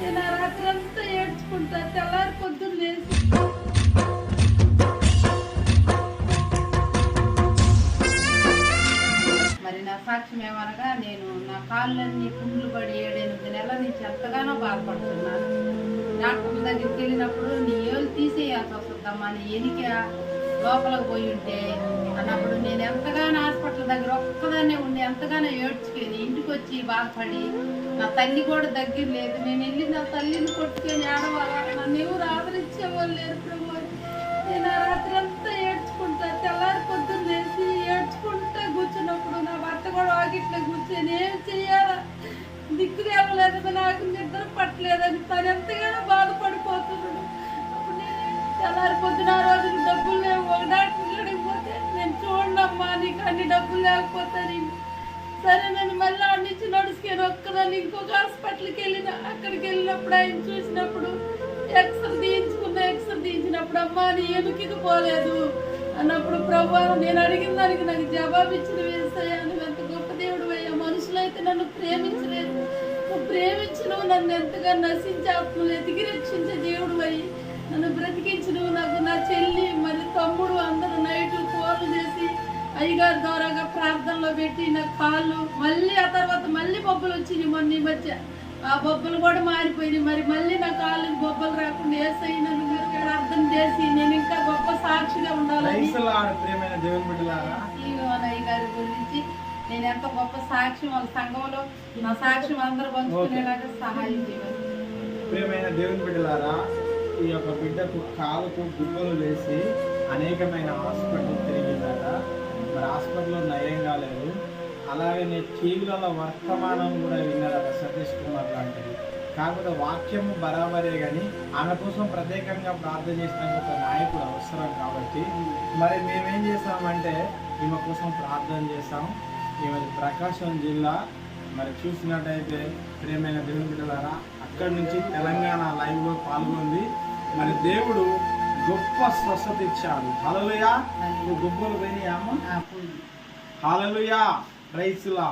నేను ఆ ఏడ్చుకుంటా తెల్లారి పొద్దున్న లేచి. మరి నా సాక్ష్యం ఏమనగా నేను నా కాళ్ళన్నీ పుండ్లు పడి ఏడెనిమిది నెలల నుంచి ఎంతగానో బాధపడుతున్నాను. డాక్టర్ దగ్గరికి వెళ్ళినప్పుడు నీ ఏళ్ళు తీసేయాల్సి వస్తుందమ్మా నీ ఎనిక లోపలకు పోయి ఉంటే. అన్నప్పుడు నేను ఎంతగానో హాస్పిటల్ దగ్గర ఒక్కదాన్నే ఉండి ఎంతగానో ఏడ్చుకొని ఇంటి వచ్చి బాధపడి నా తల్లి కూడా దగ్గర లేదు నేను వెళ్ళి నా తల్లిని కొట్టుకొని ఆడవాళ్ళ నన్ను ఎవరు ఆదరించేవాళ్ళు లేరు ప్రభు. నేను ఆ రాత్రి అంతా ఏడ్చుకుంటా తెల్లారి పొద్దున్న వేసి ఏడ్చుకుంటా కూర్చున్నప్పుడు నా భర్త కూడా వాకిట్లో కూర్చొని ఏం చేయాలా? దిక్కు తేవలేదు నాకు నిద్ర పట్టలేదని తను ఎంతగానో బాధపడిపోతున్నాడు. అప్పుడు నేను తెల్లారి పొద్దున ఆ రోజు డబ్బులు లేవు. ఒక పోతే నేను చూడమ్మా నీకు అన్ని డబ్బులు లేకపోతే నేను సరే నేను మళ్ళీ అన్ని నుంచి నడుచుకొని ఒక్కదాన్ని ఇంకొక హాస్పిటల్కి వెళ్ళిన అక్కడికి వెళ్ళినప్పుడు ఆయన చూసినప్పుడు ఎక్స్రే తీయించుకున్న ఎక్సర్ తీయించినప్పుడు అమ్మా నీ ఎనుకకి పోలేదు అన్నప్పుడు ప్రభు నేను అడిగిన దానికి నాకు జవాబు ఇచ్చిన వేస్తాయా ఎంత గొప్ప దేవుడు అయ్యా మనుషులైతే నన్ను ప్రేమించలేదు. నువ్వు నన్ను ఎంతగా నశించే ఆత్మలు ఎదిగి రక్షించే దేవుడు అయ్యి అయ్యగారి ద్వారాగా ప్రార్థనలో పెట్టి నా కాళ్ళు మళ్ళీ ఆ తర్వాత మళ్ళీ బొబ్బలు వచ్చినాయి మొన్న ఈ మధ్య. ఆ బొబ్బలు కూడా మారిపోయినాయి. మరి మళ్ళీ నా కాళ్ళకి బొబ్బలు రాకుండా వేసాయి నన్ను మీరు కూడా అర్థం చేసి నేను ఇంకా గొప్ప సాక్షిగా ఉండాలని క్రైస్తలాడు ప్రియమైన దేవుని బిడ్డలారా. జీవన్ అయ్య గారి గురించి నేను ఎంత గొప్ప సాక్ష్యం వాళ్ళ సంఘంలో నా సాక్ష్యం అందరూ పంచుకునేలాగా సహాయం చేయాలి ప్రియమైన దేవుని బిడ్డలారా ఈ యొక్క బిడ్డకు కాలుకు గుబ్బలు వేసి అనేకమైన హాస్పిటల్ మరి హాస్పిటల్లో నయం కాలేదు. అలాగే నేను టీవీలలో వర్తమానం కూడా విన్నారట సతీష్ కుమార్ లాంటిది. కాకపోతే వాక్యము బరాబరే కానీ ఆమె కోసం ప్రత్యేకంగా ప్రార్థన చేసిన ఒక నాయకుడు అవసరం కాబట్టి మరి మేమేం చేస్తామంటే ఈమె కోసం ప్రార్థన చేస్తాం. ఈమె ప్రకాశం జిల్లా. మరి చూసినట్టయితే ప్రేమైన దేవుని బిడ్డలారా అక్కడి నుంచి తెలంగాణ లైవ్లో పాల్గొంది. మరి దేవుడు గొప్ప స్వస్థత ఇచ్చాడు హలలుయా నువ్వు గొప్పలు పోయినాయా అమ్మ? హలలుయా రైతులా